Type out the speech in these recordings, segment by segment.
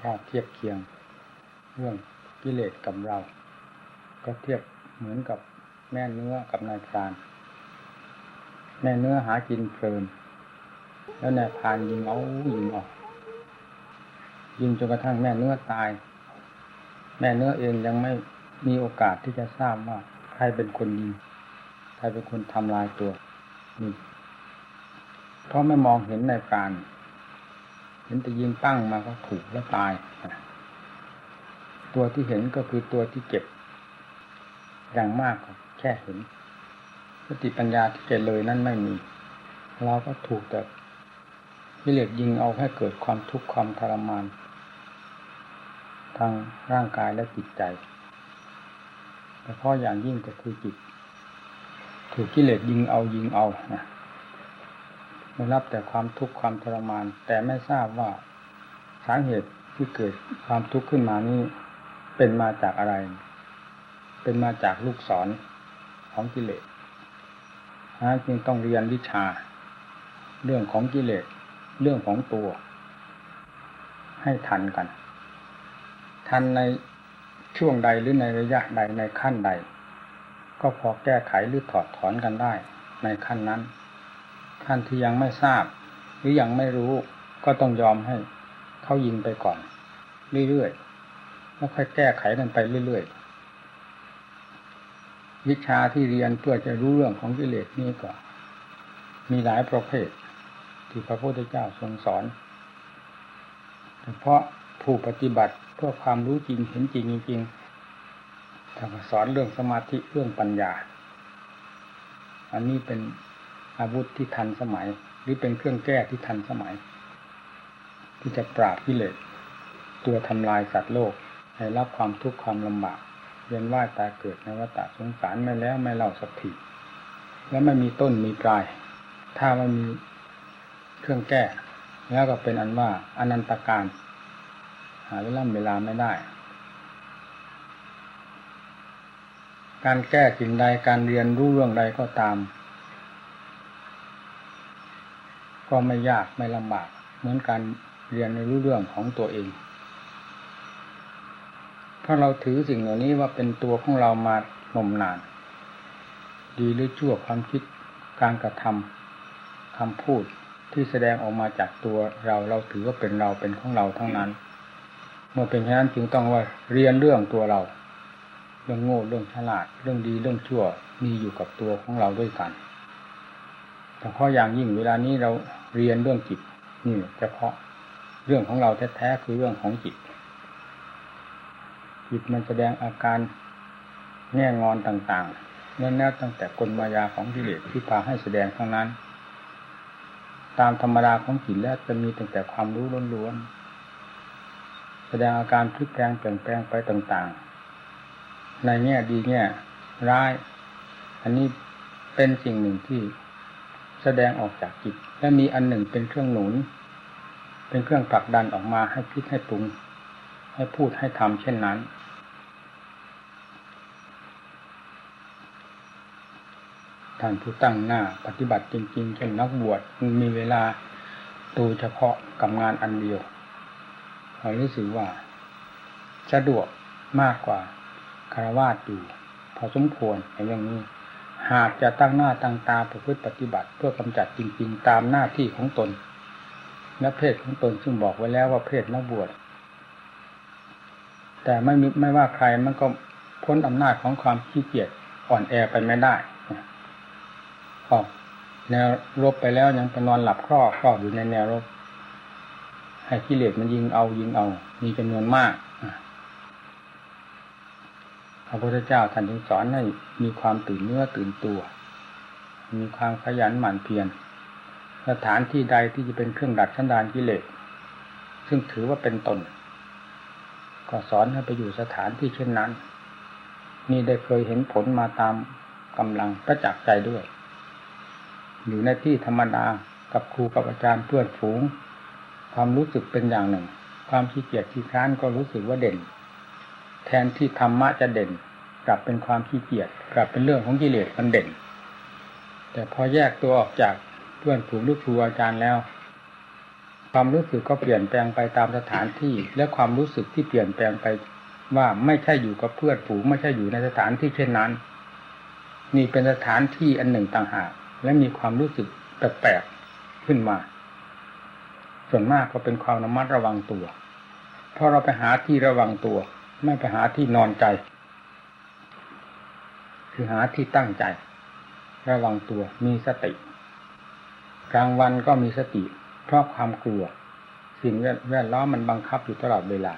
ข้อเทียบเคียง เรื่องกิเลสกับเรา ก็เทียบเหมือนกับแม่เนื้อกับนายพรานแม่เนื้อหากินเพลิน แล้วนายพรานยิงเอายิงออกยิงจนกระทั่งแม่เนื้อตาย แม่เนื้อเองยังไม่มีโอกาสที่จะทราบว่าใครเป็นคนยิงใครเป็นคนทำลายตัวนี่เพราะไม่มองเห็นในการ เห็นแต่ยิงปั้งมาก็ถูกแล้วตาย ตัวที่เห็นก็คือตัวที่เก็บ อย่างมากแค่เห็นสติปัญญาที่จะเลยนั่นไม่มี เราก็ถูกแต่วิเลศยิงเอาให้เกิดความทุกข์ความทรมาน ทางร่างกายและจิตใจแต่เพราะอย่างยิ่งก็คือจิต ถูกกิเลสยิงเอายิงเอานะ ได้รับแต่ความทุกข์ความทรมาน แต่ไม่ทราบว่าสาเหตุที่เกิดความทุกข์ขึ้นมานี้เป็นมาจากอะไร เป็นมาจากลูกศรของกิเลสนะจึงต้องเรียนวิชา เรื่องของกิเลสเรื่องของตัว ให้ทันกัน ทันในช่วงใดหรือในระยะใดในขั้นใด ก็พอแก้ไขหรือถอดถอนกันได้ในขั้นนั้น ขั้นที่ยังไม่ทราบ หรือยังไม่รู้ก็ต้องยอมให้เขายิงไปก่อน เรื่อยๆแล้วค่อยแก้ไขกันไปเรื่อยๆ วิชาที่เรียนเพื่อจะรู้เรื่องของกิเลสนี่ก็ มีหลายประเภท ที่พระพุทธเจ้าทรงสอนเฉพาะผู้ปฏิบัติเพื่อความรู้จริงเห็นจริงจริงๆท่านสอนเรื่องสมาธิเรื่องปัญญา อันนี้เป็น อาวุธที่ทันสมัย หรือเป็นเครื่องแก้ที่ทันสมัย ที่จะปราบกิเลสตัวทำลายสัตว์โลกให้รับความทุกข์ความลำบากเวียนว่ายตายเกิดในวัฏสงสารไม่แล้วไม่เล่าสักทีแล้วไม่มีต้นมีปลาย ถ้าไม่มีเครื่องแก้แล้วก็เป็นอันว่าอนันตการ หาเวลาเวลาไม่ได้ การแก้สิ่งใดการเรียนรู้เรื่องใดก็ตาม ก็ไม่ยากไม่ลำบาก เหมือนการเรียนในรู้เรื่องของตัวเองเพราะเราถือสิ่งเหล่านี้ว่าเป็นตัวของเรามานมนาน ดีหรือชั่วความคิดการกระทำคำพูดที่แสดงออกมาจากตัวเราเราถือว่าเป็นเราเป็นของเราทั้งนั้น เมื่อเป็นเช่นนั้นจึงต้องว่าเรียนเรื่องตัวเรา เรื่องโง่เรื่องฉลาด เรื่องดีเรื่องชั่วมีอยู่กับตัวของเราด้วยกัน แต่เพาะอย่างยิ่งเวลานี้เราเรียนเรื่องจิตนี่เฉพาะเรื่องของเราแท้ๆคือเรื่องของจิต จิตมันแสดงอาการแง่งอนต่างๆนั่นแน่ตั้งแต่กลมายาของกิเลสที่พาให้แสดงทั้งนั้น ตามธรรมดาของจิตแล้วจะมีตั้งแต่ความรู้ล้วนๆแสดงอาการพลิกแปลงเปลี่ยนแปลงไปต่างๆ ในแง่ดีแง่ร้าย อันนี้เป็นสิ่งหนึ่งที่ แสดงออกจากจิต และมีอันหนึ่งเป็นเครื่องหนุน เป็นเครื่องผลักดันออกมาให้คิดให้ปรุง ให้พูดให้ทำเช่นนั้น ท่านผู้ตั้งหน้าปฏิบัติจริงๆเช่นนักบวชมีเวลาดูเฉพาะกับงานอันเดียวเรารู้สึกว่าสะดวกมากกว่าคารวาสอยู่พอสมควรอย่างนี้ หากจะตั้งหน้าตั้งตาประพฤติปฏิบัติ เพื่อกำจัดจริง ๆ ตามหน้าที่ของตนและเพศของตนซึ่งบอกไว้แล้วว่าเพศนักบวชแต่ไม่มีไม่ว่าใครมันก็พ้นอำนาจของความขี้เกียจอ่อนแอไปไม่ได้ออกแนวรบไปแล้วยังไปนอนหลับครอบครอบอยู่ในแนวรบให้กิเลสมันยิงเอายิงเอา มีจำนวนมาก พระพุทธเจ้าท่านจึงสอนให้มีความตื่นเนื้อตื่นตัว มีความขยันหมั่นเพียรสถานที่ใดที่จะเป็นเครื่องดัดชันดานกิเลสซึ่งถือว่าเป็นตน ก็สอนให้ไปอยู่สถานที่เช่นนั้น นี่ได้เคยเห็นผลมาตามกำลังประจักษ์ใจด้วย อยู่ในที่ธรรมดากับครูกับอาจารย์เพื่อนฝูง ความรู้สึกเป็นอย่างหนึ่ง ความขี้เกียจขี้ค้านก็รู้สึกว่าเด่น แทนที่ธรรมะจะเด่น กลับเป็นความขี้เกียจกลับเป็นเรื่องของกิเลสมันเด่น แต่พอแยกตัวออกจากเพื่อนฝูงหรือครูอาจารย์แล้วคความรู้สึกก็เปลี่ยนแปลงไปตามสถานที่ และความรู้สึกที่เปลี่ยนแปลงไปว่าไม่ใช่อยู่กับเพื่อนฝูงไม่ใช่อยู่ในสถานที่เช่นนั้นนี่เป็นสถานที่อันหนึ่งต่างหาก และมีความรู้สึกแปลกๆขึ้นมา ส่วนมากก็เป็นความระมัดระวังตัว เพราะเราไปหาที่ระวังตัว ไม่ไปหาที่นอนใจ คือหาที่ตั้งใจ ระวังตัวมีสติ กลางวันก็มีสติ เพราะความกลัว สิ่งแวดล้อมมันบังคับอยู่ตลอดเวลา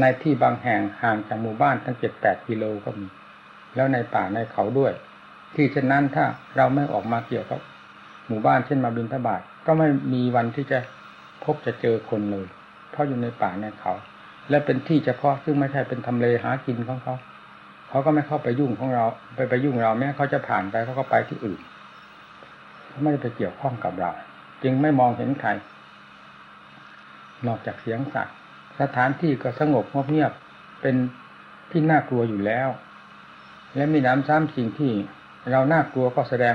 ในที่บางแห่งห่างจากหมู่บ้านทั้งเจ็ดแปดกิโลก็มี แล้วในป่าในเขาด้วย ที่เช่นนั้นถ้าเราไม่ออกมาเกี่ยวกับหมู่บ้านเช่นมาบินทบาทก็ไม่มีวันที่จะพบจะเจอคนเลย เพราะอยู่ในป่าในเขา และเป็นที่เฉพาะซึ่งไม่ใช่เป็นทำเลหากินของเขา เขาก็ไม่เข้าไปยุ่งของเรา ไปไปยุ่งเราแม้เขาจะผ่านไปเขาก็ไปที่อื่นเขาไม่ได้ไปเกี่ยวข้องกับเรา จึงไม่มองเห็นใครนอกจากเสียงสัตว์สถานที่ก็สงบเงียบเป็นที่น่ากลัวอยู่แล้ว และมีน้ำซ้ำสิ่งที่เราน่ากลัวก็แสดง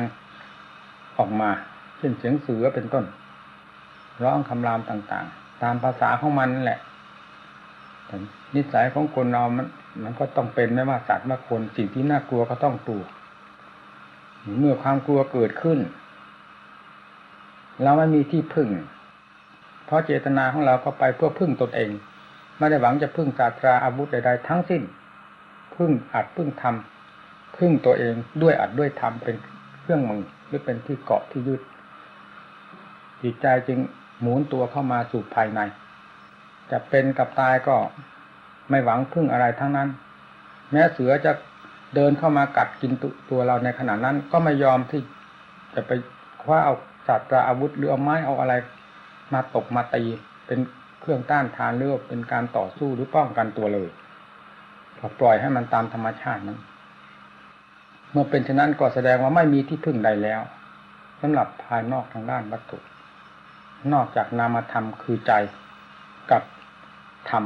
ออกมา เช่นเสียงเสือเป็นต้น ร้องคำรามต่างๆ ตามภาษาของมันนั่นแหละ นิสัยของคนเรามัน มันก็ต้องเป็นไม่ว่าสัตว์ว่าคนสิ่งที่น่ากลัวก็ต้องกลัว เมื่อความกลัวเกิดขึ้น เราไม่มีที่พึ่ง เพราะเจตนาของเราก็ไปเพื่อพึ่งตนเอง ไม่ได้หวังจะพึ่งศาสตราอาวุธใดๆทั้งสิ้น พึ่งอัดพึ่งทำพึ่งตัวเองด้วยอัดด้วยทำเป็นเครื่องมือหรือเป็นที่เกาะที่ยึดจิตใจจึงหมุนตัวเข้ามาสู่ภายใน จะเป็นกับตายก็ไม่หวังพึ่งอะไรทั้งนั้น แม้เสือจะเดินเข้ามากัดกินตตัวเราในขณะนั้น ก็ไม่ยอมที่จะไปคว้าเอาศาสตราอาวุธหรือเอาไม้เอาอะไร มาตกมาตีเป็นเครื่องต้านทานหรือเป็นการต่อสู้หรือป้องกันตัวเลยก็ปล่อยให้มันตามธรรมชาตินั้น เมื่อเป็นเช่นนั้นก็แสดงว่าไม่มีที่พึ่งใดแล้วสำหรับภายนอกทางด้านวัตถุ นอกจากนามธรรมคือใจกับ ธรรม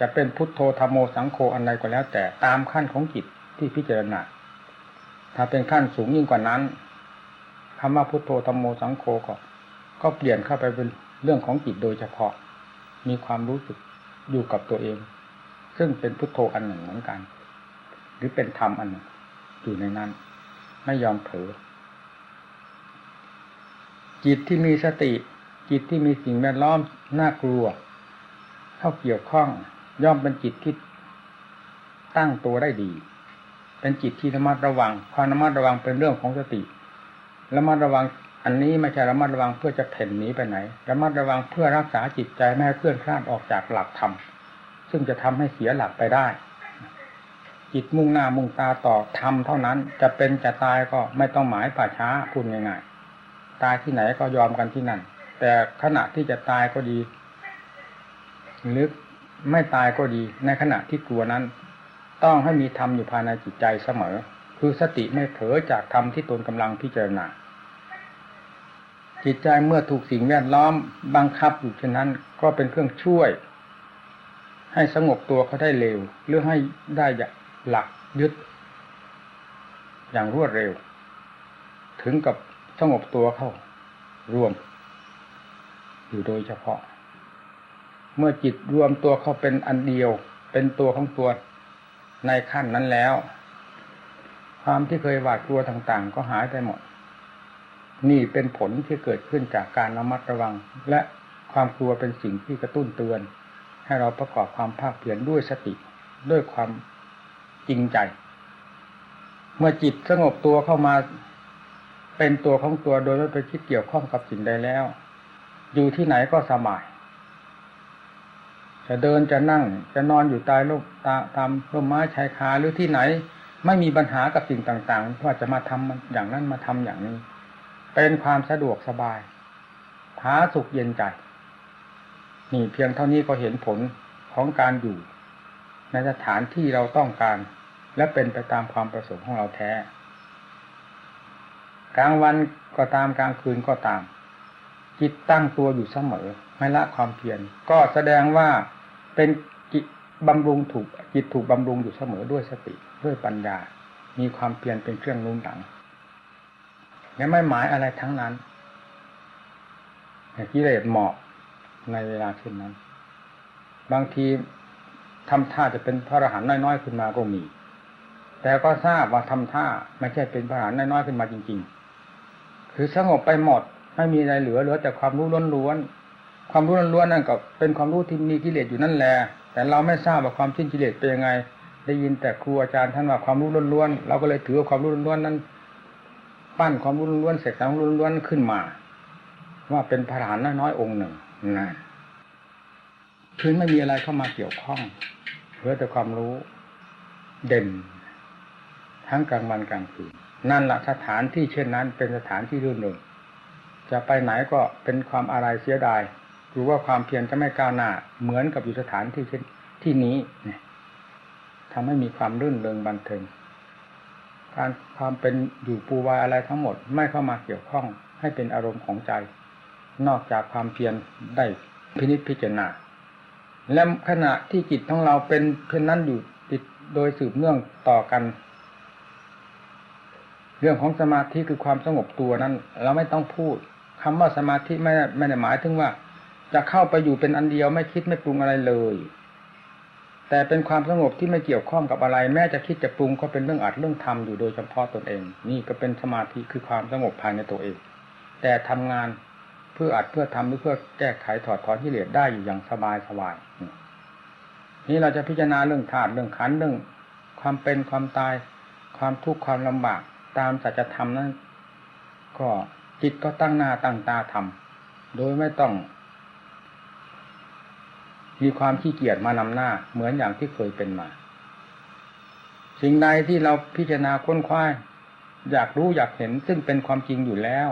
จะเป็นพุทโธธรรมโมสังโฆอันใดก็แล้ว แต่ตามขั้นของจิตที่พิจารณาถ้าเป็นขั้นสูงยิ่งกว่านั้นคำว่าพุทโธธรรมโมสังโฆก็ ก็เปลี่ยนเข้าไปเป็นเรื่องของจิตโดยเฉพาะ มีความรู้สึกอยู่กับตัวเอง ซึ่งเป็นพุทโธอันหนึ่งเหมือนกัน หรือเป็นธรรมอันหนึ่งอยู่ในนั้น ไม่ยอมเผลอจิตที่มีสติ จิตที่มีสิ่งแวดล้อมน่ากลัว เข้าเกี่ยวข้องย่อมเป็นจิตที่ตั้งตัวได้ดี เป็นจิตที่ระมัดระวัง ความระมัดระวังเป็นเรื่องของสติระมัดระวังอันนี้ไม่ใช่ระมัดระวังเพื่อจะเพ่นหนีไปไหนระมัดระวังเพื่อรักษาจิตใจไม่ให้เคลื่อนคลาดออกจากหลักธรรมซึ่งจะทำให้เสียหลักไปได้ จิตมุ่งหน้ามุ่งตาต่อธรรมเท่านั้นจะเป็นจะตายก็ไม่ต้องหมายป่าช้าพูดง่ายๆตายที่ไหนก็ยอมกันที่นั่นแต่ขณะที่จะตายก็ดี หรือไม่ตายก็ดีในขณะที่กลัวนั้น ต้องให้มีธรรมอยู่ภายในจิตใจเสมอ คือสติไม่เผลอจากธรรมที่ตนกำลังพิจารณาจิตใจเมื่อถูกสิ่งแวดล้อมบังคับอยู่เช่นนั้นก็เป็นเครื่องช่วย ให้สงบตัวเขาได้เร็วหรือให้ได้หลักยึด อย่างรวดเร็ว ถึงกับสงบตัวเข้ารวม อยู่โดยเฉพาะ เมื่อจิตรวมตัวเข้าเป็นอันเดียว เป็นตัวของตัวในขั้นนั้นแล้ว ความที่เคยหวาดกลัวต่างๆ ก็หายไปหมด นี่เป็นผลที่เกิดขึ้นจากการระมัดระวัง และความกลัวเป็นสิ่งที่กระตุ้นเตือน ให้เราประกอบความภาคเพียรด้วยสติด้วยความจริงใจ เมื่อจิตสงบตัวเข้ามาเป็นตัวของตัวโดยไม่ไปคิดเกี่ยวข้องกับสิ่งใดแล้ว อยู่ที่ไหนก็สบาย จะเดินจะนั่งจะนอนอยู่ใต้ร่มตาตามร่มไม้ชายคาหรือที่ไหน ไม่มีปัญหากับสิ่งต่างๆว่าจะมาทำอย่างนั้นมาทำอย่างนี้ เป็นความสะดวกสบายผาสุขเย็นใจ นี่เพียงเท่านี้ก็เห็นผลของการอยู่ในสถานที่เราต้องการ และเป็นไปตามความประสงค์ของเราแท้ กลางวันก็ตามกลางคืนก็ตามจิตตั้งตัวอยู่เสมอไม่ละความเพียรก็แสดงว่า เป็นจิตบำรุงถูกจิตถูกบำรุงอยู่เสมอด้วยสติด้วยปัญญา มีความเพียรเป็นเครื่องนุ่งหลังและไม่หมายอะไรทั้งนั้นกิเลสเหมาะในเวลาเช่นนั้น บางทีทำท่าจะเป็นพระอรหันต์น้อยๆขึ้นมาก็มี แต่ก็ทราบว่าทำท่าไม่ใช่เป็นพระอรหันต์น้อยๆขึ้นมาจริง ๆ คือสงบไปหมดไม่มีอะไรเหลือเหลือแต่ความรู้ล้วนๆ ความรู้ล้วนๆนั่นก็เป็นความรู้ที่มีกิเลสอยู่นั่นแหละแต่เราไม่ทราบว่าความสิ้นกิเลสเป็นยังไง ได้ยินแต่ครูอาจารย์ท่านว่าความรู้ล้วนๆเราก็เลยถือว่าความรู้ล้วนๆนั้น ปั้นความรู้ล้วนๆเสกสรรความรู้ล้วนๆขึ้นมา ว่าเป็นพระอรหันต์น้อยๆองค์หนึ่งนะคือไม่มีอะไรเข้ามาเกี่ยวข้องเหลือแต่ความรู้เด่น ทั้งกลางวันกลางคืนนั่นแหละสถานที่เช่นนั้นเป็นสถานที่รื่นเริงจะไปไหนก็เป็นความอะไรเสียดาย หรือว่าความเพียรจะไม่ก้าวหน้า เหมือนกับอยู่สถานที่เช่นที่นี้เนี่ยทำให้มีความรื่นเริงบันเทิงการความเป็นอยู่ปูวายอะไรทั้งหมดไม่เข้ามาเกี่ยวข้องให้เป็นอารมณ์ของใจ นอกจากความเพียรได้พินิจพิจารณาและขณะที่จิตของเราเป็นเช่นนั้นอยู่ติดโดยสืบเนื่องต่อกัน เรื่องของสมาธิคือความสงบตัวนั้น เราไม่ต้องพูดคำว่าสมาธิไม่ไม่ได้หมายถึงว่า จะเข้าไปอยู่เป็นอันเดียวไม่คิดไม่ปรุงอะไรเลย แต่เป็นความสงบที่ไม่เกี่ยวข้องกับอะไร แม้จะคิดจะปรุงก็เป็นเรื่องอัดเรื่องทำอยู่โดยเฉพาะตนเอง นี่ก็เป็นสมาธิคือความสงบภายในตัวเอง แต่ทำงานเพื่ออัดเพื่อทำหรือเพื่อแก้ไขถอดถอนที่เหลือได้อยู่อย่างสบายสบายนี่เราจะพิจารณาเรื่องธาตุเรื่องขันเรื่อง ความเป็นความตาย ความทุกข์ความลำบากตามสัจธรรมนั้น ก็จิตก็ตั้งหน้าตั้งตาทำโดยไม่ต้อง มีความขี้เกียจมานำหน้า เหมือนอย่างที่เคยเป็นมา สิ่งใดที่เราพิจารณาค้นคว้าอยากรู้อยากเห็นซึ่งเป็นความจริงอยู่แล้ว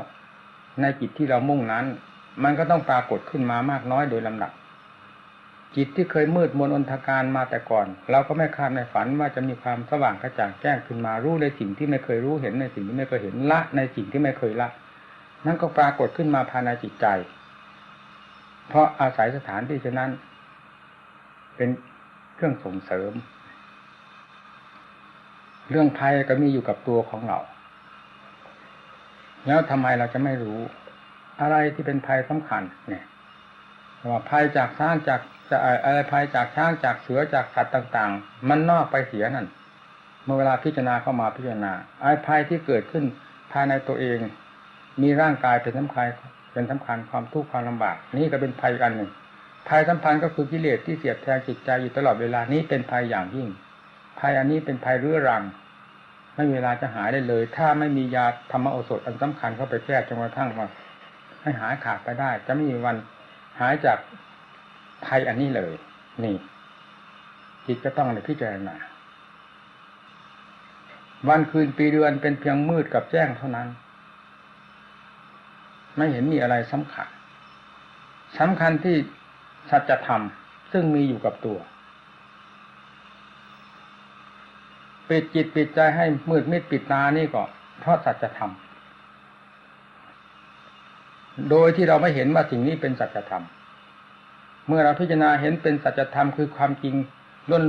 ในจิตที่เรามุ่งนั้น มันก็ต้องปรากฏขึ้นมามากน้อยโดยลำดับจิตที่เคยมืดมนอนทการมาแต่ก่อน เราก็ไม่คาดในฝันว่าจะมีความสว่างกระจ่างแจ้งขึ้นมารู้ในสิ่งที่ไม่เคยรู้เห็นในสิ่งที่ไม่เคยเห็นละในสิ่งที่ไม่เคยละ นั่นก็ปรากฏขึ้นมาภายในจิตใจ เพราะอาศัยสถานที่ฉะนั้น เป็นเครื่องส่งเสริม เรื่องภัยก็มีอยู่กับตัวของเรา แล้วทำไมเราจะไม่รู้ อะไรที่เป็นภัยสำคัญ เนี่ยว่าภัยจากช้างจากจะอะไรภัยจากช้างจากเสือจากสัตว์ต่าง ๆ มันนอกไปเสียนั่นเมื่อเวลาพิจารณาเข้ามาพิจารณาไอ้ภัยที่เกิดขึ้นภายในตัวเอง มีร่างกายเป็นสำคัญเป็นสำคัญความทุกข์ความลำบาก นี่ก็เป็นภัยอันหนึ่ง ภัยสัมพันธ์ก็คือกิเลสที่เสียบแทงจิตใจอยู่ตลอดเวลานี้เป็นภัยอย่างยิ่ง ภัยอันนี้เป็นภัยเรื้อรัง ไม่มีเวลาจะหายได้เลย ถ้าไม่มียาธรรมโอสถอันสำคัญเข้าไปแก้จนกระทั่งว่าให้หายขาดไปได้ จะไม่มีวันหายจากภัยอันนี้เลย นี่จิตก็ต้องเลยพิจารณาวันคืนปีเดือนเป็นเพียงมืดกับแจ้งเท่านั้น ไม่เห็นมีอะไรสำคัญสำคัญที่ สัจธรรมซึ่งมีอยู่กับตัว ปิดจิตปิดใจให้มืดมิดปิดตานี่ก็เพราะสัจธรรม โดยที่เราไม่เห็นว่าสิ่งนี้เป็นสัจธรรม เมื่อเราพิจารณาเห็นเป็นสัจธรรมคือความจริง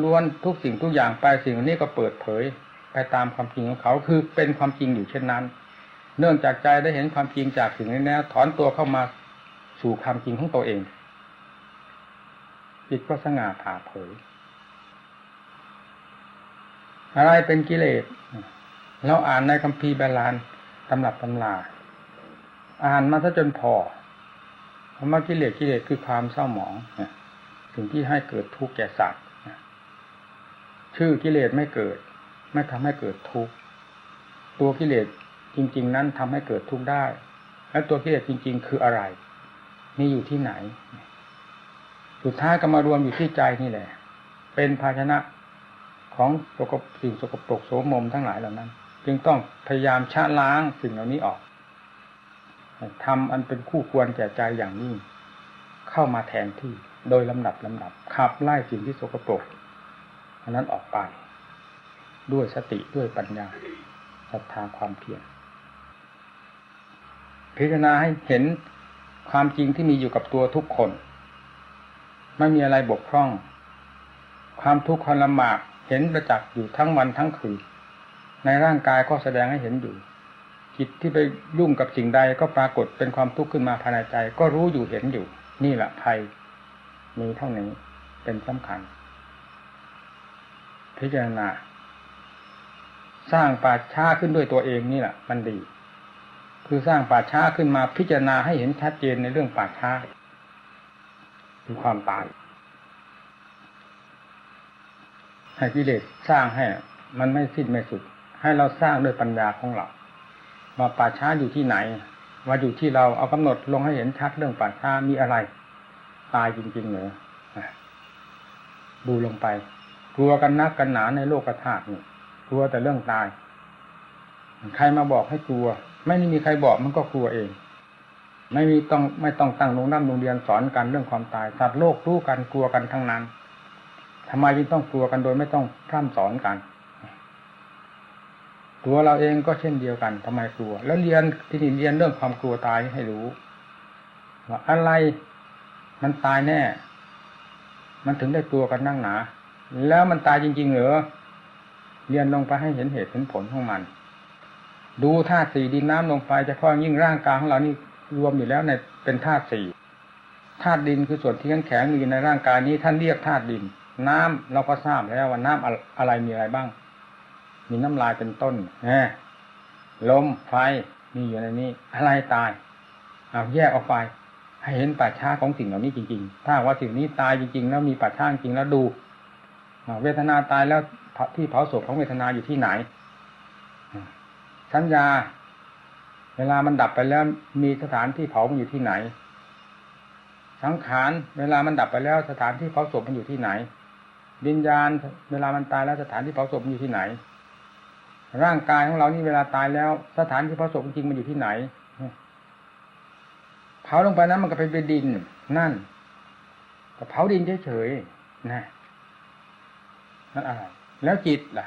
ล้วนๆทุกสิ่งทุกอย่างไปสิ่งนี้ก็เปิดเผยไปตามความจริงของเขาคือเป็นความจริงอยู่เช่นนั้น เนื่องจากใจได้เห็นความจริงจากสิ่งนี้แล้วถอนตัวเข้ามาสู่ความจริงของตัวเอง จิตก็สง่าผ่าเผย อะไรเป็นกิเลสเราอ่านในคัมภีร์บาลานตำรับตำลาอ่านมาซะจนพอคำว่ากิเลสกิเลสคือความเศร้าหมองสิ่งที่ให้เกิดทุกข์แก่สัตว์ชื่อกิเลสไม่เกิด ไม่ทำให้เกิดทุกข์ตัวกิเลสจริง ๆ นั้นทำให้เกิดทุกข์ได้ แล้วตัวกิเลสจริง ๆ คืออะไร มีอยู่ที่ไหน สุดท้ายก็มารวมอยู่ที่ใจนี่แหละ เป็นภาชนะของสกปสิ่งสกปรกโสมมทั้งหลายเหล่านั้น จึงต้องพยายามชะล้างสิ่งเหล่านี้ออกทำอันเป็นคู่ควรแก่ใจอย่างนี้ เข้ามาแทนที่โดยลำดับลำดับขับไล่สิ่งที่สกปรกอันนั้นออกไป ด้วยสติด้วยปัญญาศรัทธาความเพียรพิจารณาให้เห็นความจริงที่มีอยู่กับตัวทุกคน ไม่มีอะไรบกพร่อง ความทุกข์ความลำบากเห็นประจักษ์อยู่ทั้งวันทั้งคืน ในร่างกายก็แสดงให้เห็นอยู่จิตที่ไปยุ่งกับสิ่งใดก็ปรากฏเป็นความทุกข์ขึ้นมาภายในใจ ก็รู้อยู่เห็นอยู่ นี่แหละภัยมีเท่านี้เป็นสำคัญ พิจารณา สร้างป่าช้าขึ้นด้วยตัวเองนี่แหละมันดี คือสร้างป่าช้าขึ้นมาพิจารณาให้เห็นชัดเจนในเรื่องป่าช้า คือความตาย ให้กิเลสสร้างให้ มันไม่สิ้นไม่สุด ให้เราสร้างด้วยปัญญาของเราว่าป่าช้าอยู่ที่ไหน ว่าอยู่ที่เราเอากำหนดลงให้เห็นชัดเรื่องป่าช้ามีอะไร ตายจริงๆเหรอดูลงไปกลัวกันนักกันหนาในโลกธาตุนี่กลัวแต่เรื่องตาย ใครมาบอกให้กลัว ไม่มีใครบอกมันก็กลัวเอง ไม่มีต้องไม่ต้องตั้งโรงน้ำโรงเรียนสอนกันเรื่องความตายสัตว์โลกรู้กันกลัวกันทั้งนั้นทำไมจึงต้องกลัวกันโดยไม่ต้องพร่ำสอนกันตัวเราเองก็เช่นเดียวกันทำไมกลัว แล้วเรียนที่นี่เรียนเรื่องความกลัวตายให้รู้ว่าอะไรมันตายแน่ มันถึงได้กลัวกันนั่งหนา แล้วมันตายจริง ๆ เหรอเรียนลงไปให้เห็นเหตุเห็นผลของมัน ดูธาตุสี่ดินน้ำลงไปเฉพาะยิ่งร่างกายของเรานี่ รวมอยู่แล้วในเป็นธาตุสี่ธาตุดินคือส่วนที่แข็งแข็งมีในร่างกายนี้ท่านเรียกธาตุดิน น้ำเราก็ทราบแล้วว่าน้ำอะไรมีอะไรบ้าง มีน้ำลายเป็นต้นแหมลมไฟมีอยู่ในนี้ อะไรตายเอาแยกออกไป ให้เห็นป่าช้าของสิ่งเหล่านี้จริงๆ ถ้าว่าสิ่งนี้ตายจริงๆ แล้วมีป่าช้าจริงแล้วดูเวทนาตายแล้วที่เผาศพของเวทนาอยู่ที่ไหนสัญญา เวลามันดับไปแล้วมีสถานที่เผามันอยู่ที่ไหน สังขารเวลามันดับไปแล้วสถานที่เผาศพมันอยู่ที่ไหน วิญญาณ เวลามันตายแล้วสถานที่เผาศพมันอยู่ที่ไหน ร่างกายของเรานี่เวลาตายแล้ว สถานที่เผาศพจริงมันอยู่ที่ไหนเผาลงไปนั้นมันก็เป็นดินนั่นก็เผาดินเฉยๆนะนั่นอะไรแล้วจิตล่ะ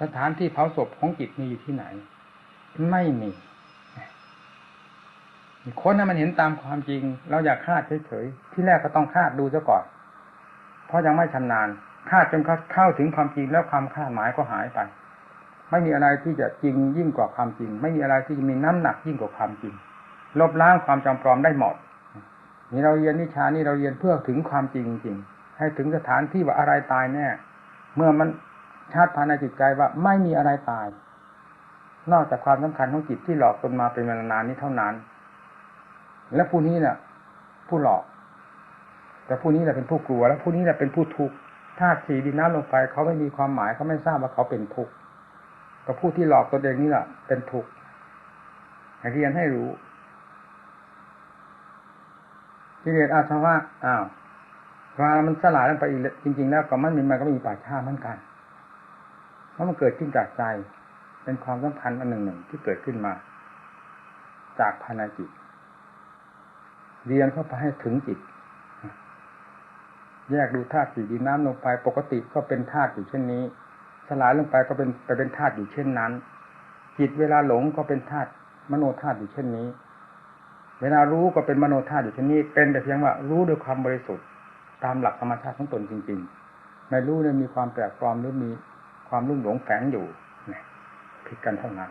สถานที่เผาศพของจิตมีอยู่ที่ไหน ไม่มีคนนั้นมันเห็นตามความจริง เราอยากคาดเฉยๆที่แรกก็ต้องคาดดูซะก่อน เพราะยังไม่ชำนาญคาดจนเข้าถึงความจริงแล้วความคาดหมายก็หายไป ไม่มีอะไรที่จะจริงยิ่งกว่าความจริง ไม่มีอะไรที่จะมีน้ำหนักยิ่งกว่าความจริง ลบล้างความจำปลอมได้หมดนี่เราเรียนนิชานี่เราเรียนเพื่อถึงความจริงจริงให้ถึงสถานที่ว่าอะไรตายแน่ เมื่อมันชาติภายในจิตใจว่าไม่มีอะไรตาย นอกจากความสำคัญของจิตที่หลอกตนมาเป็นเวลานานนี้เท่านั้น และผู้นี้เนี่ยผู้หลอก แต่ผู้นี้แหละเป็นผู้กลัว และผู้นี้แหละเป็นผู้ทุกข์ธาตุสีดินน้ำลงไปเขาไม่มีความหมายเขาไม่ทราบว่าเขาเป็นทุกข์ก็ผู้ที่หลอกตนเองนี่แหละเป็นทุกข์เรียนให้รู้ที่เรียนอาสวะอ้าวเวลามันสลายลงไปอีกจริง ๆ แล้วก็มันมีมันก็มีป่าช้าเหมือนกัน เพราะมันเกิดขึ้นจากใจ เป็นความสัมพันธ์อันหนึ่งหนึ่งที่เกิดขึ้นมา จากภายในจิต เรียนเข้าไปให้ถึงจิต แยกดูธาตุสีดินน้ำลงไป ปกติก็เป็นธาตุอยู่เช่นนี้ สลายลงไปก็เป็นไปเป็นธาตุอยู่เช่นนั้น จิตเวลาหลงก็เป็นธาตุมโนธาตุอยู่เช่นนี้ เวลารู้ก็เป็นมโนธาตุอยู่เช่นนี้ เป็นแต่เพียงว่ารู้ด้วยความบริสุทธิ์ ตามหลักธรรมชาติของตนจริง ๆ ไม่รู้เนี่ยมีความแปลกปลอมหรือมีความรุ่มหลงแฝงอยู่ ผิดกันเท่านั้น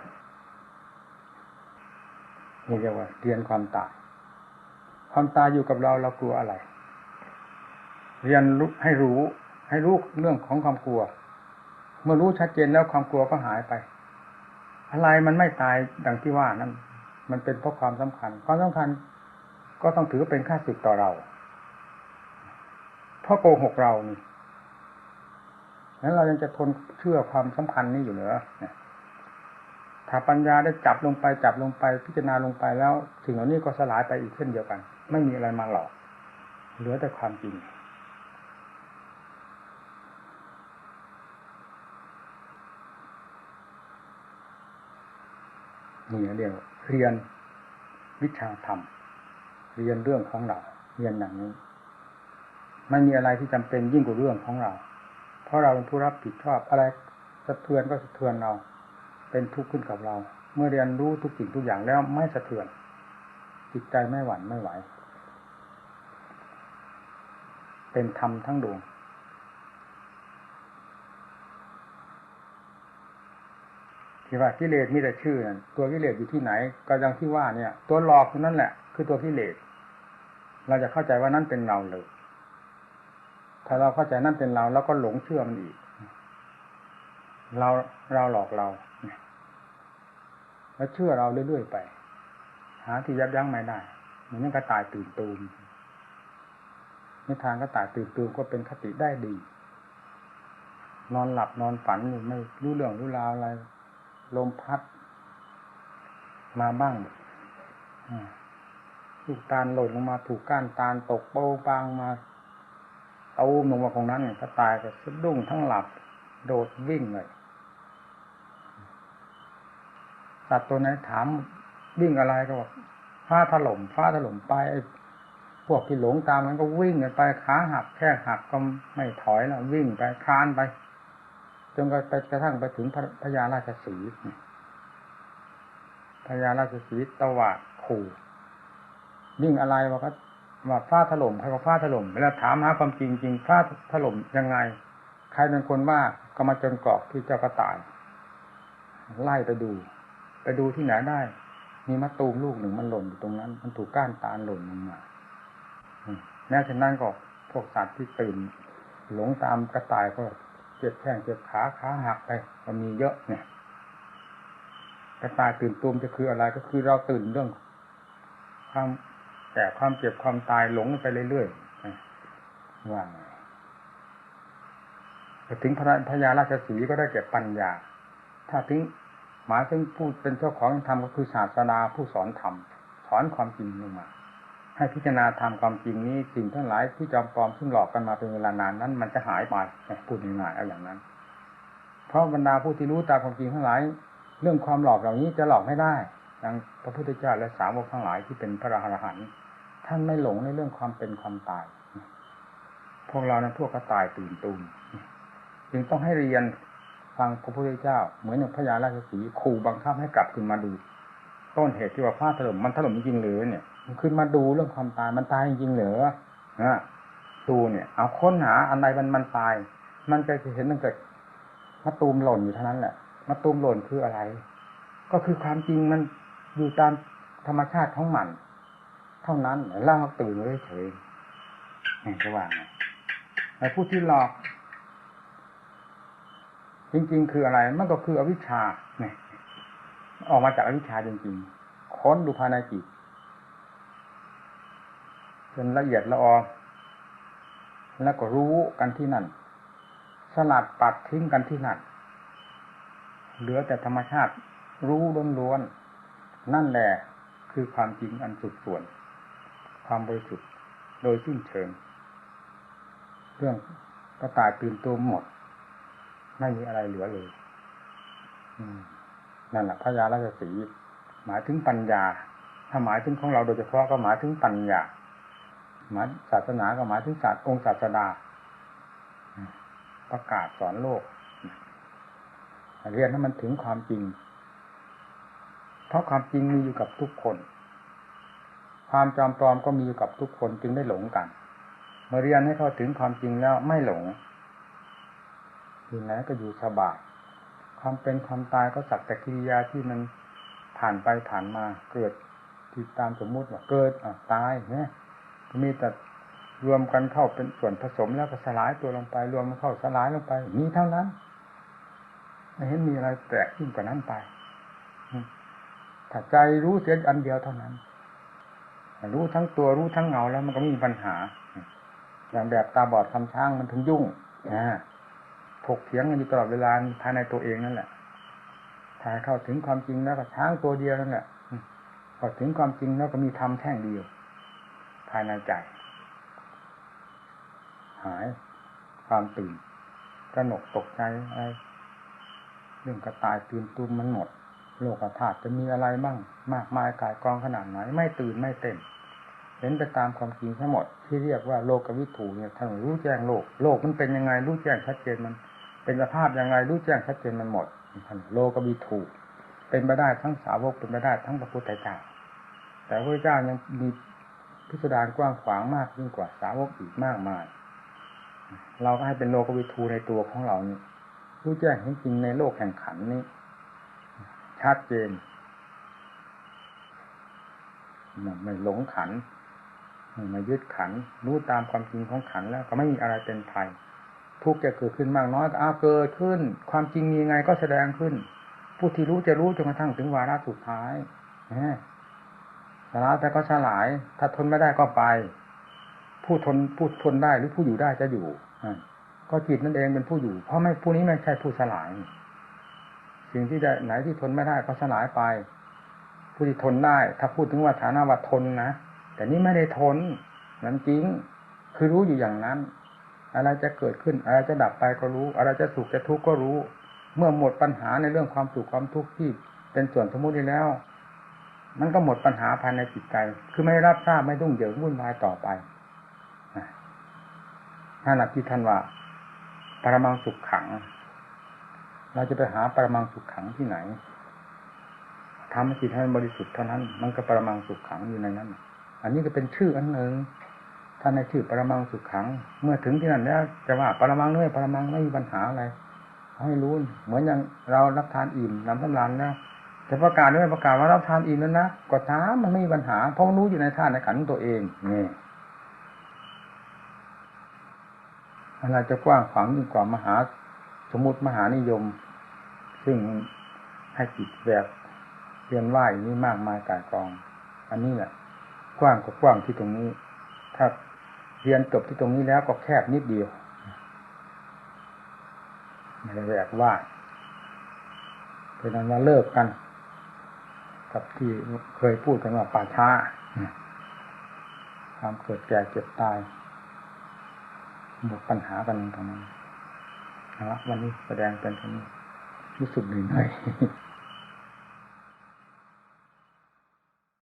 นี่เรียกว่าเรียนความตาย ความตายอยู่กับเราเรากลัวอะไร เรียนรู้ให้รู้ ให้รู้เรื่องของความกลัว เมื่อรู้ชัดเจนแล้วความกลัวก็หายไป อะไรมันไม่ตายดังที่ว่านั้น มันเป็นเพราะความสำคัญ ความสำคัญก็ต้องถือเป็นค่าสึกต่อเรา เพราะโกหกเรานี่นั้นเรายังจะทนเชื่อความสำคัญนี้อยู่เหรอ ถ้าปัญญาได้จับลงไปจับลงไปพิจารณาลงไปแล้วสิ่งเหล่านี้ก็สลายไปอีกเช่นเดียวกัน ไม่มีอะไรมาหลอก เหลือแต่ความจริง นี่เรียกเรียนวิชาธรรม เรียนเรื่องของเรา เรียนอย่างนี้ ไม่มีอะไรที่จำเป็นยิ่งกว่าเรื่องของเรา เพราะเราเป็นผู้รับผิดชอบอะไรสะเทือนก็สะเทือนเรา เป็นทุกข์ขึ้นกับเรา เมื่อเรียนรู้ทุกสิ่งทุกอย่างแล้วไม่สะเทือน จิตใจไม่หวั่นไม่ไหว เป็นธรรมทั้งดวงที่ว่ากิเลสมีแต่ชื่อนะตัวกิเลสอยู่ที่ไหน ก็ยังที่ว่าเนี่ย ตัวหลอกนั่นแหละ คือตัวกิเลสเราจะเข้าใจว่านั่นเป็นเราเลย ถ้าเราเข้าใจนั่นเป็นเรา แล้วก็หลงเชื่อมันอีก เราเราหลอกเรา แล้วเชื่อเราเรื่อยๆไป หาที่ยับยั้งไม่ได้เหมือนกระต่ายตื่นตูมในทางกระต่ายตื่นตูมก็เป็นคติได้ดี นอนหลับนอนฝันอยู่ไม่รู้เรื่องรู้ราวอะไร ลมพัด มาบ้างลูกตาลหล่นลงมาถูกก้านตาลตกโป้ปางมาเอาลงมาตรงนั้นกระต่ายก็สะดุ้งทั้งหลับ โดดวิ่งเลย สัตว์ตัวไหนถามวิ่งอะไรก็บอกฟ้าถล่มฟ้าถล่มไปพวกที่หลงตามมันก็วิ่งกันไปขาหักแค่หักก็ไม่ถอยแล้ววิ่งไปคลานไป จนไปกระทั่งไปถึงพญาราชสีพญาราชสีตวาดขู่วิ่งอะไรวะก็ว่าฟ้าถล่มใครก็ฟ้าถล่มเวลาถามหาความจริงจริงฟ้าถล่มยังไง ใครเป็นคนว่าก็มาจนกรอกที่เจ้ากระต่าย ไล่ไปดู ไปดูที่ไหนได้ มีมะตูมลูกหนึ่งมันหล่นอยู่ตรงนั้น มันถูกก้านตาลหล่นลงมาแม้ฉะนั้นก็พวกสัตว์ที่ตื่น หลงตามกระต่ายก็เจ็บแข้งเจ็บขาขาหักไปมันมีเยอะเนี่ย กระต่ายตื่นตูมจะคืออะไรก็คือเราตื่นเรื่องความแก่ความเจ็บความตายหลงไปเรื่อยๆว่าถึงพระพญาราชสีก็ได้เก็บปัญญา ถ้าถึง หมายถึงผู้เป็นเจ้าของธรรมก็คือศาสดาผู้สอนธรรมสอนความจริงลงมา ให้พิจารณาธรรมความจริงนี้สิ่งทั้งหลายที่จอมปลอมซึ่งหลอกกันมาเป็นเวลานานนั้น มันจะหายไปพูดง่ายๆเอาอย่างนั้น เพราะบรรดาผู้ที่รู้ตามความจริงทั้งหลาย เรื่องความหลอกเหล่านี้จะหลอกไม่ได้ดังพระพุทธเจ้าและสาวกทั้งหลายที่เป็นพระอรหันต์ท่านไม่หลงในเรื่องความเป็นความตาย พวกเรานะพวกกระต่ายตื่นตูมจึงต้องให้เรียน ฟังพระพุทธเจ้า เหมือนอย่างพระยาราชสีขู่บังคับให้กลับขึ้นมาดู ต้นเหตุที่ว่าฟ้าถล่มมันถล่มจริงหรือเนี่ยมันขึ้นมาดูเรื่องความตายมันตายจริงหรือนะดูเนี่ย เอาค้นหาอันใดมันมันตาย มันจะเห็นตั้งแต่มะตูมหล่นอยู่เท่านั้นแหละมะตูมหล่นคืออะไร ก็คือความจริงมันอยู่ตามธรรมชาติของมัน เท่านั้นเล่าตื่นเลยเฉยนี่จะว่างไอ้ผู้ที่หลอก จริง ๆ คืออะไร มันก็คืออวิชชาเนี่ยออกมาจากอวิชชาจริงๆ ค้นดูภายในจิตจนละเอียดละออแล้วก็รู้กันที่นั่น สลัดปัดทิ้งกันที่นั่น เหลือแต่ธรรมชาติรู้ล้วนๆ นั่นแหละคือความจริงอันสุดส่วน ความบริสุทธิ์โดยสิ้นเชิง เรื่องกระต่ายตื่นตัวหมด ไม่มีอะไรเหลือเลยนั่นแหละพระยาราชสีหมายถึงปัญญา ถ้าหมายถึงของเราโดยเฉพาะก็หมายถึงปัญญาหมายศาสนาก็หมายถึงศาสตร์องค์ศาสดา ประกาศสอนโลกเรียนให้มันถึงความจริง เพราะความจริงมีอยู่กับทุกคน ความจอมปลอมก็มีอยู่กับทุกคนจึงได้หลงกัน เมื่อเรียนให้เข้าถึงความจริงแล้วไม่หลง อยู่ไหนก็อยู่สบายความเป็นความตายก็สักแต่กิริยาที่มันผ่านไปผ่านมาเกิดที่ตามสมมุติว่าเกิดอะตายเนี่ยมีแต่รวมกันเข้าเป็นส่วนผสมแล้วก็สลายตัวลงไป รวมมันเข้าสลายลงไปมีเท่านั้นไม่เห็นมีอะไรแปลกยิ่งกว่านั้นไปถ้าใจรู้เสียอันเดียวเท่านั้นรู้ทั้งตัวรู้ทั้งเงาแล้วมันก็มีปัญหาอย่างแบบตาบอดคำช้างมันถึงยุ่งนะ ถกเถียงกันอยู่ตลอดเวลาภายในตัวเองนั่นแหละถ้าเข้าถึงความจริงแล้วก็ช้างตัวเดียวนั่นแหละพอถึงความจริงแล้วก็มีธรรมแท่งเดียว ภายในใจ หายความตื่นกระหนกตกใจอะไรเรื่องกระตายตื่นตุ้มมันหมด โลกธาตุจะมีอะไรบ้าง มากมายกายกองขนาดไหน ไม่ตื่นไม่เต็ม เห็นไปตามความจริงทั้งหมด ที่เรียกว่าโลกวิถูเนี่ยท่านรู้แจ้งโลก โลกมันเป็นยังไงรู้แจ้งชัดเจนมัน เป็นสภาพยังไงรู้แจ้งชัดเจนมันหมดโลกมีถูก เป็นไปได้ทั้งสาวกเป็นไปได้ทั้งพระพุทธเจ้าแต่พระเจ้ายังมีพิสดารกว้างขวางมากยิ่งกว่าสาวกอีกมากมาย เราก็ให้เป็นโลกวิทูในตัวของเรานี่รู้แจ้งจริงในโลกแห่งขันนี้ชัดเจนไม่หลงขันไม่มายึดขันรู้ตามความจริงของขันแล้วก็ไม่มีอะไรเป็นภัย ทุกข์จะเกิดขึ้นมากน้อยอ้าวเกิดขึ้น ความจริงมีไงก็แสดงขึ้น ผู้ที่รู้จะรู้จนกระทั่งถึงวาระสุดท้ายสลายแต่ก็สลาย ถ้าทนไม่ได้ก็ไป ผู้ทนผู้ทนได้หรือผู้อยู่ได้จะอยู่ก็จิตนั่นเองเป็นผู้อยู่ เพราะไม่ผู้นี้ไม่ใช่ผู้สลาย สิ่งที่จะไหนที่ทนไม่ได้ก็สลายไป ผู้ที่ทนได้ ถ้าพูดถึงว่าฐานะว่าทนนะแต่นี่ไม่ได้ทนนั้นจริง คือรู้อยู่อย่างนั้น อะไรจะเกิดขึ้น อะไรจะดับไปก็รู้ อะไรจะสุขจะทุกข์ก็รู้ เมื่อหมดปัญหาในเรื่องความสุขความทุกข์ที่เป็นส่วนสมมุติแล้ว มันก็หมดปัญหาภายในจิตใจ คือไม่รับทราบไม่ต้องเหยิงวุ่นวายต่อไปนั่นแหละที่ท่านว่าปรมังสุขขัง เราจะไปหาปรมังสุขขังที่ไหนทำให้จิตให้บริสุทธิ์เท่านั้น มันก็ปรมังสุขขังอยู่ในนั้น อันนี้ก็เป็นชื่ออันหนึ่ง ท่านในชื่อปรมังสุขขัง เมื่อถึงที่นั่นแล้วจะว่าปรมังด้วยปรมังไม่มีปัญหาอะไรให้รู้เหมือนอย่างเรารับทานอิ่มนำสำรานแล้วจะประกาศด้วยประกาศว่ารับทานอิ่มแล้วนะก็ท้ามันไม่มีปัญหา เพราะรู้อยู่ในท่านในขันตัวเองนี่อะไรจะกว้างขวางยิ่งกว่ามหา สมุติมหานิยม ซึ่งให้จิตแบบเรียนว่าอย่างนี้มากมายกายกอง อันนี้แหละกว้างก็กว้างที่ตรงนี้ ถ้า เรียนจบที่ตรงนี้แล้วก็แคบนิดเดียวไม่ได้แบบว่าเป็นนั้นว่าเลิกกัน กับที่เคยพูดกันว่าป่าช้าความเกิดแก่เจ็บตายหมดปัญหากันตรงนั้นนะวันนี้แสดงเป็นตรงนี้รู้สึกเหนื่อย